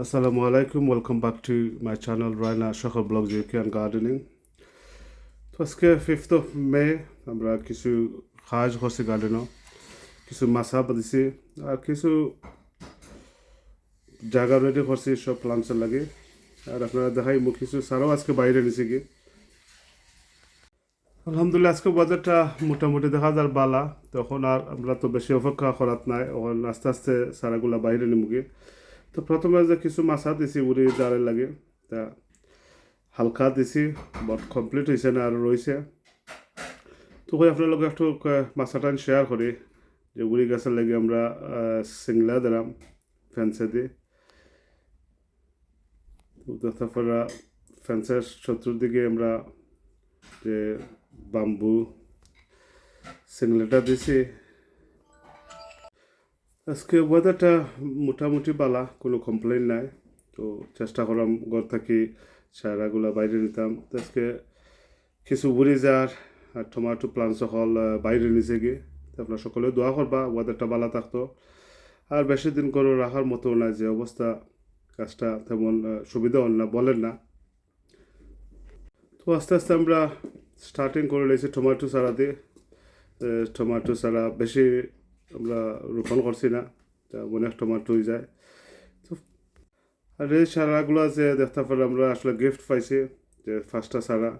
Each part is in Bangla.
Assalamu alaikum, welcome back to my channel Raina Shakar Blogs and Gardening. তো আজকে ফিফথ অফ মে আমরা কিছু কাজ করছি গার্ডেনও কিছু মাছা দিছি আর কিছু জায়গা রেডি করছি সব প্লান্টসের লাগে আর আপনারা দেখাই মুখ কিছু সারাও আজকে বাইরে নিছি কি আলহামদুলিল্লাহ আজকে বাজারটা মোটামুটি দেখা যার বালা তখন আর আমরা তো বেশি অপেক্ষা করাত নাই এখন আস্তে আস্তে সারাগুলা বাইরে নিমুগি তো প্রথমে যে কিছু মাছা দিছি উড়ি জারে লাগে, তা হালকা দিছি বট কমপ্লিট হয়েছে না আর রয়েছে তো কই আপনার একটু মাছাটা শেয়ার করি যে উড়ি গাছের লাগে আমরা সিংলা দিলাম ফেন্সে দিয়ে তারপরে ফেন্সের চতুর্দিকে আমরা যে বাম্বু সিংলেটা দিছি। আজকে ওয়েদারটা মোটামুটি বালা, কোনো কমপ্লেন নাই। তো চেষ্টা করলাম, ঘর থাকি চারাগুলা বাইরে নিতাম। তো আজকে কিছু যার আর টমাটো প্লান্ট সকল বাইরে নিচে গিয়ে। আপনার সকলে দোয়া করবা ওয়েদারটা বালা থাকতো। আর বেশি দিন করে রাখার মতো না যে অবস্থা, কাজটা তেমন সুবিধা হল না, বলেন না। তো আস্তে আস্তে আমরা স্টার্টিং করে নিয়েছি টমাটো সারা দিয়ে টমাটো সারা বেশি আমরা রোপণ করছি না, তা অনেক টমেটো হয়ে যায়। তো আর এই চারাগুলো যে দেখতে পারে আমরা আসলে গিফট পাইছি, যে ফার্স্টটা চারা।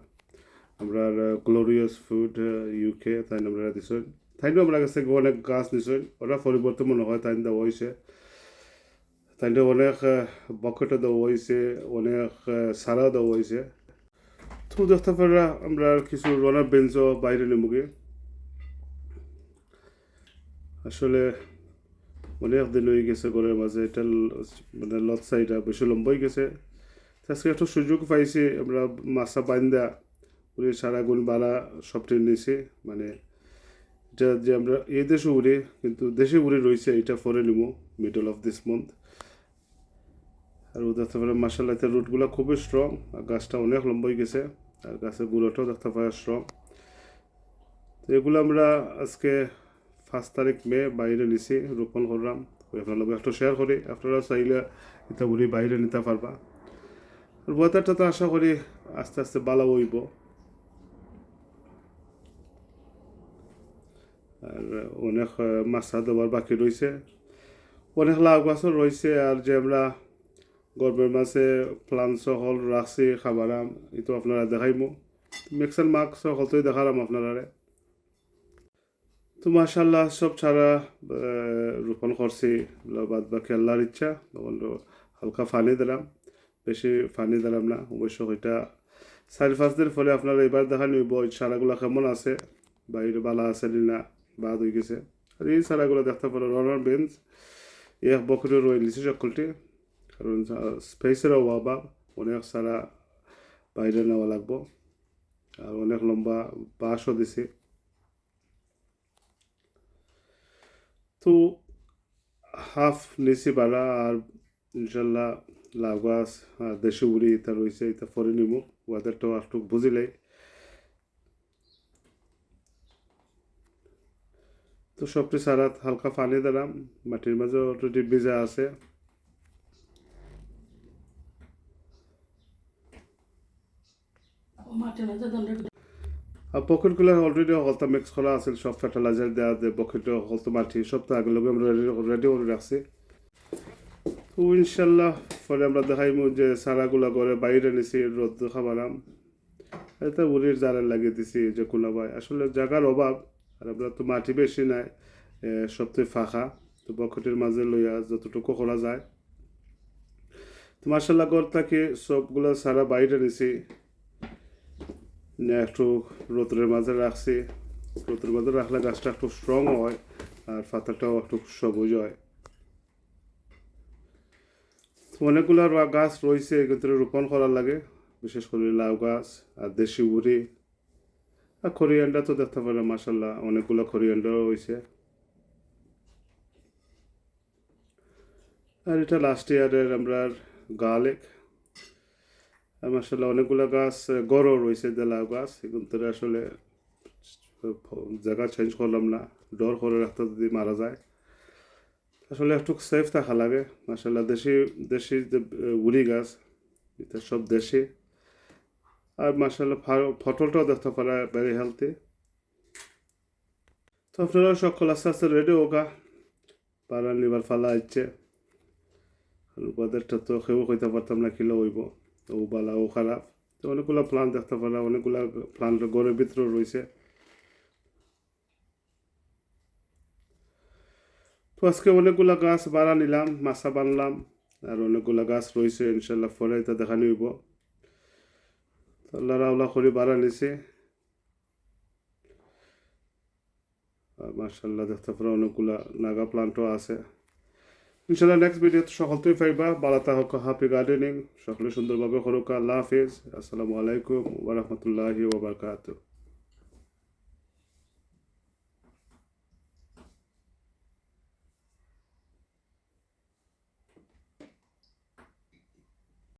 আমরা গ্লোরিয়াস ফুড ইউকে তাই আমরা দিছেন তাই আমরা কাছে অনেক গাছ দিছেন ওরা পরিবর্তন মনে হয় তাই দেওয়া হয়েছে তাই অনেক বকেটও দেওয়া হয়েছে অনেক সারা দেওয়া হয়েছে তো দেখতে পারা আমরা কিছু রনার বেঞ্চও বাইরে নেবগে আসলে অনেক দিন হয়ে গেছে ঘরের মাঝে, এটা মানে লত সাইডা বেশি লম্বা হয়ে গেছে আজকে একটু সুযোগ পাইছি, আমরা মাছা বাইন্দা উড়ে সারা গুণ বালা সবটি নিয়েছি মানে এটা যে আমরা এই দেশে উড়ে, কিন্তু দেশে উড়ে রয়েছে, এটা পরে নিব মিডল অফ দিস মান্থ আর ও দেখতে পারে মাসাল্লাহ রুটগুলো খুবই স্ট্রং আর গাছটা অনেক লম্বা হয়ে গেছে, আর গাছের গুঁড়োটাও দেখতে পারে স্ট্রং তো এগুলো আমরা আজকে পাঁচ তারিখ মে বাইরে নিছি রোপণ করলাম। আপনার লগে একটু শেয়ার করি আপনারা চাইলে এটা উড়ি বাইরে নিতে পারবা। ওয়েদারটা তো আশা করি আস্তে আস্তে ভালো হইব। আর অনেক মাছা দেওয়ার বাকি রয়েছে অনেক লাউ গাছও রয়েছে আর যে আমরা গরমের মাসে প্লান সকল রাখছি খাবারাম এটো আপনারা দেখাইমো। মিক্সার মার্ক সকলটোই দেখালাম আপনারা তো মাশাল্লাহ সব ছাড়া রোপণ করছি। বাদ বাকি আল্লাহর ইচ্ছা, তখন হালকা ফানি দিলাম। বেশি ফানি দিলাম না অবশ্য ওইটা চারি পাঁচ দিন ফলে আপনারা এবার দেখা নিব এই চারাগুলো কেমন আছে বাইরে বালা আছে নি, না, বাদ হয়ে গেছে। আর এই চারাগুলো দেখতে পারো রনার বেঞ্চ এক বকরে রয়ে নিছি সকলটি, কারণ স্পেসের অভাব, অনেক সারা বাইরে নেওয়া লাগবো। আর অনেক লম্বা বাসও দিছি। তো হাফ নিচি বাড়া আর ইনশাল্লাহ লাউ আর দেশি উড়ি এটা রয়েছে, এটা পরে নিব ওয়েদারটাও একটু বুঝিলেই তো সবটি সারাত হালকা পানি দিলাম, মাটির মাঝে অলরেডি ভিজা আছে। মাটির মাঝে পকেটগুলো অলরেডি হলতা মিক্স করা আছে, সব ফার্টিলাইজার দেওয়া যে পকেট হলতো মাটি, সব তো আগে আমরা রেডি করে রাখছি। তো ইনশাল্লাহ পরে আমরা দেখাইমু যে সারাগুলা করে বাইরে নিছি, রোদ খাবারাম এটা উড়ির জারে লাগিয়ে দিছি যে কোনাবাই আসলে জায়গার অভাব, আর আমরা তো মাটি বেশি নাই সবটাই ফাঁকা। তো বকেটের মাঝে লইয়া যতটুকু করা যায়। তো মার্শাল্লাহ ঘর থাকি সবগুলো সারা বাইরে নিছি। একটু রোদ্রের মাঝে রাখছি। রোদ্রের মাঝে রাখলে গাছটা একটু স্ট্রং হয় আর পাতাটাও একটু সবুজ হয়। অনেকগুলো গাছ রয়েছে কিন্তু রোপণ করার লাগে, বিশেষ করে লাউ গাছ আর দেশি উড়ি। আর খরিয়ান্ডা তো দেখতে পারে মাসাল্লাহ অনেকগুলো খরিয়ান্ডাও হয়েছে আর এটা লাস্ট ইয়ারের আমরা গার্লিক মাসাল্লাহ অনেকগুলো গাছ গড়ও রয়েছে লাউ গাছ। এগুলো তো আসলে জায়গা চেঞ্জ করলাম না। ডর করে রাখতে যদি মারা যায়। আসলে একটু সেফ থাকা লাগে। মাসাল্লাহ দেশি দেশি যে উলি গাছ, এটা সব দেশি। আর মাসাল্লাহ ফটলটাও দেখতে পারা ভেরি হেলদি তো আপনারা সকল আস্তে আস্তে রেডি হোকা পারান নিবার ফালা ইচ্ছে ওদেরটা তো কেউ হইতে পারতাম না কিলো হইব। ও বালা ও খারাপ তো অনেকগুলো প্লান দেখতে পারা অনেকগুলো প্লান ঘরের ভিতরে রয়েছে। তো আজকে অনেকগুলো গাছ বাড়া নিলাম, মাছা বানলাম, আর অনেকগুলো গাছ রয়েছে ইনশাল্লাহ পরে এটা দেখা নিব। আল্লাহ রাউলা করে বাড়া নিছে। মার্শাল্লাহ দেখতে পারে অনেকগুলা নাগা প্লান্টও আছে। ইনশাল্লাহ নেক্সট ভিডিও সকলতেই পাইবা বালা হোক হ্যাপি গার্ডেনিং সকলে সুন্দরভাবে হরকা আল্লাহ হাফিজ। আসসালামু আলাইকুম ওরহমতুল্লাহি ওবরকাতুহ